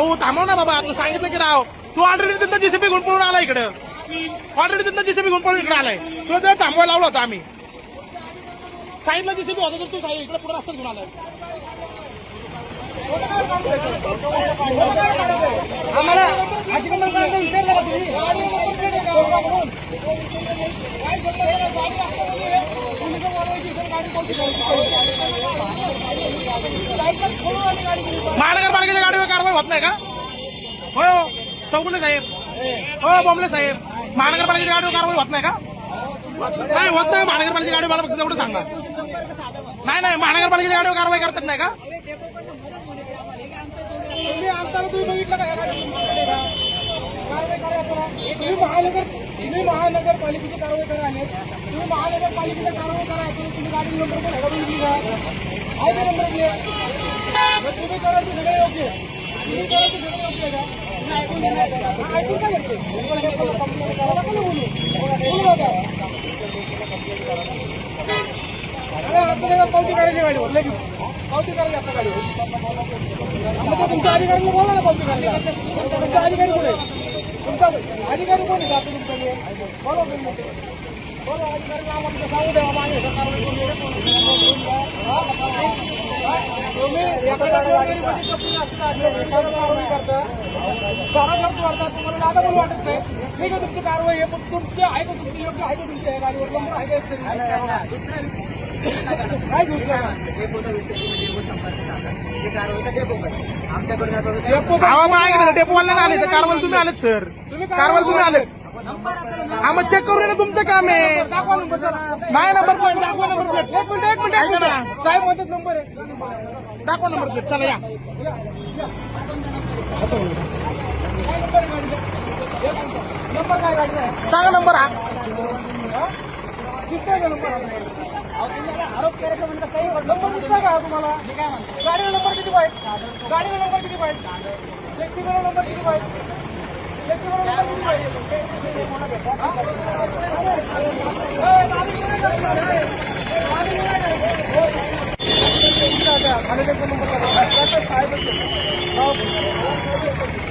भाऊ थांबव ना बाबा तू सांगितलं की राव. तू ऑलरेडी तिथं जेसीबी घेऊन आला इकडं. ऑलरेडी तिथं जेसीबी घेऊन इकडे आलाय. तुला तिथे थांबवायला लावलं होतं आम्ही. साईडला जेसीबी होता तर तू साईड इकडे पुढे रस्त्यात घेऊन आलाय. आम्हाला विचारलं का तुम्ही? होत नाही का हो. चौगुले साहेब. हो बोंबले साहेब. महानगरपालिकेच्या गाडीवर कारवाई होत नाही का? नाही होत नाही. महानगरपालिकेच्या गाडी मला फक्त तेवढं सांगा. नाही नाही. महानगरपालिकेच्या गाडीवर कारवाई करतात नाही का? तुम्ही महानगर तुम्ही महानगरपालिकेची कारवाई करा तुम्ही महानगरपालिकेची कारवाई करा. तुम्ही गाडी नंबर पण हडवून दिली का आहे नंबर प्लेट तुम्ही करायचं सगळं योग्य. आहे. तुम्ही करायचं पावती गाडीवर लगेच पावती गाडीवर तुमच्या अधिकाऱ्यांना बोला ना पावती तुमचा अधिकारी तुमचा अधिकारी कोण आहे? आता बोला तुम्ही बोला आम्हाला सांगू द्या आम्ही हे कारवाई करू. हा? तुम्ही एखाद्या गोरगरिबाची कंपनी असतात एखादा कारवाई करता बारा खर्च करतात तुम्हाला दादा पण वाटत नाही. ठीक आहे तुमची कारवाई आहे पण तुमचे योग्य आहे का तुमच्या गाडीवर? नंबर काय ऐका डेपोवाला आले तर तुम्ही आलेत सर. कारवाई तुम्ही आलेत. हा मग चेक करू ना तुमचं काम आहे. दाखवा नंबर जरा. नाही नंबर प्लेट दाखवा नंबर. प्लेट एक मिनिट एक मिनिट. ऐका ना. साहेब म्हणतात नंबर आहे. दाखवा नंबर प्लेट. चला या. नंबर काय गाडीचा आहे सांगा नंबर हा. दिसतोय का नंबर आरोप करायचा म्हणलं काही नंबर दिसतोय का तुम्हाला? गाडीला नंबर किती पाहिजे? गाडीला नंबर किती पाहिजे? टॅक्सीला नंबर किती पाहिजे? टॅक्सीला नंबर किती पाहिजे?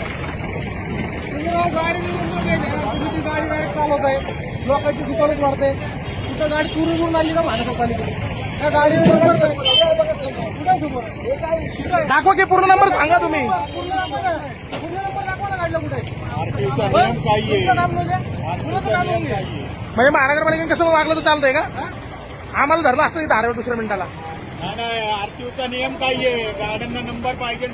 तुम्ही राव गाडी नंबर घ्यायचे ना, तुम्ही ती गाडी डायरेक्ट चालवत आहे लोकांची दुकानच वाढते तुमचं गाडी चुरून आली का महानगरपालिकेने त्या गाडीवर नंबर दाखवा की पूर्ण नंबर सांगा तुम्ही. पूर्ण नंबर पूर्ण नंबर दाखवा ना गाडीला कुठे म्हणजे महानगरपालिकेने कसं वागलं तर चालतंय का? आम्हाला धरलं असतं धारावर दुसऱ्या मिनिटाला. नाही नाही आरटीओचा नियम काय आहे गाड्यांना नंबर पाहिजे.